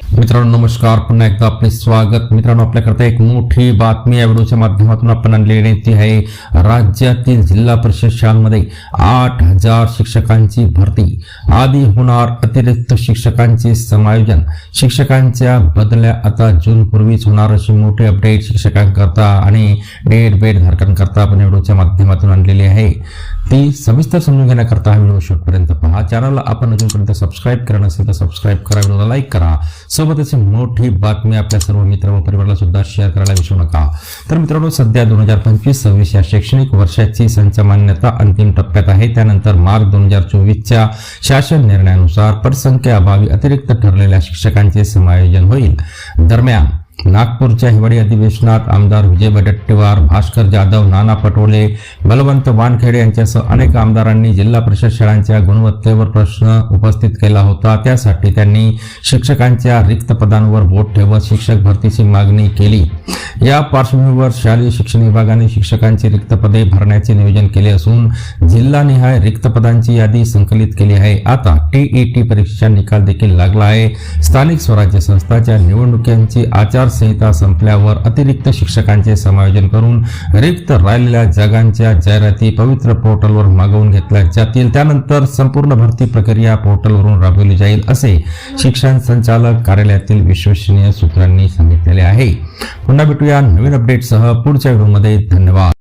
मित्रांनो नमस्कार. पुन्हा एकदा आपले स्वागत. मित्रांनो आपल्याकरता एक मोठी बातमी या व्हिडिओच्या माध्यमातून आपण आणलेली ती आहे. राज्यातील जिल्हा परिषद शाळांमध्ये आठ हजार शिक्षकांची भरती. आधी होणार अतिरिक्त शिक्षकांचे समायोजन. शिक्षकांच्या बदल्या आता जून पूर्वीच होणार अशी मोठी अपडेट शिक्षकांकरता आणि डेट बेट धारकांकरता आपण या व्हिडिओच्या माध्यमातून आणलेली आहे. ती सविस्तर समजून घेण्याकरता हा व्हिडिओ शेवटपर्यंत पहा. चॅनलला आपण अजूनपर्यंत सबस्क्राईब करणार नसेल तर सबस्क्राईब करा. व्हिडिओला लाईक करा. सोबतच मोठी बातमी आपल्या सर्व मित्र व परिवाराला सुद्धा शेअर करायला विसरू नका. तर मित्रांनो सध्या दोन हजार पंचवीस सव्वीस या शैक्षणिक वर्षाची संच मान्यता अंतिम टप्प्यात आहे. त्यानंतर मार्च दोन हजार चोवीसच्या शासन निर्णयानुसार पटसंख्या अभावी अतिरिक्त ठरलेल्या शिक्षकांचे समायोजन होईल. दरम्यान नागपूरच्या हिवाळी अधिवेशनात आमदार विजय वडेट्टीवार भास्कर जाधव नाना पटोले बलवंत वानखेडे यांच्यासह अनेक आमदारांनी जिल्हा परिषद शाळांच्या गुणवत्तेवर प्रश्न उपस्थित केला होता. त्यासाठी त्यांनी शिक्षकांच्या रिक्त पदांवर बोट ठेवत शिक्षक भरतीची मागणी केली. या पार्श्वभूमीवर शालेय शिक्षण विभागाने शिक्षकांची रिक्त पदे भरण्याचे नियोजन केले असून जिल्हानिहाय रिक्त पदांची यादी संकलित केली आहे. आता टीईटी परीक्षेचा निकाल देखील लागला आहे. स्थानिक स्वराज्य संस्थाच्या निवडणुकांची आचारसंहिता संपल्यावर अतिरिक्त शिक्षकांचे समायोजन करून रिक्त राहिलेल्या जागांच्या जाहिराती पवित्र पोर्टलवर मागवून घेतल्या जातील. त्यानंतर संपूर्ण भरती प्रक्रिया पोर्टलवरून राबवली जाईल असे शिक्षण संचालक कार्यालयातील विश्वसनीय सूत्रांनी सांगितलेले आहे. पुन्हा भेटूया. नवीन अपडेटसह पुढच्या व्हिडिओमध्ये धन्यवाद.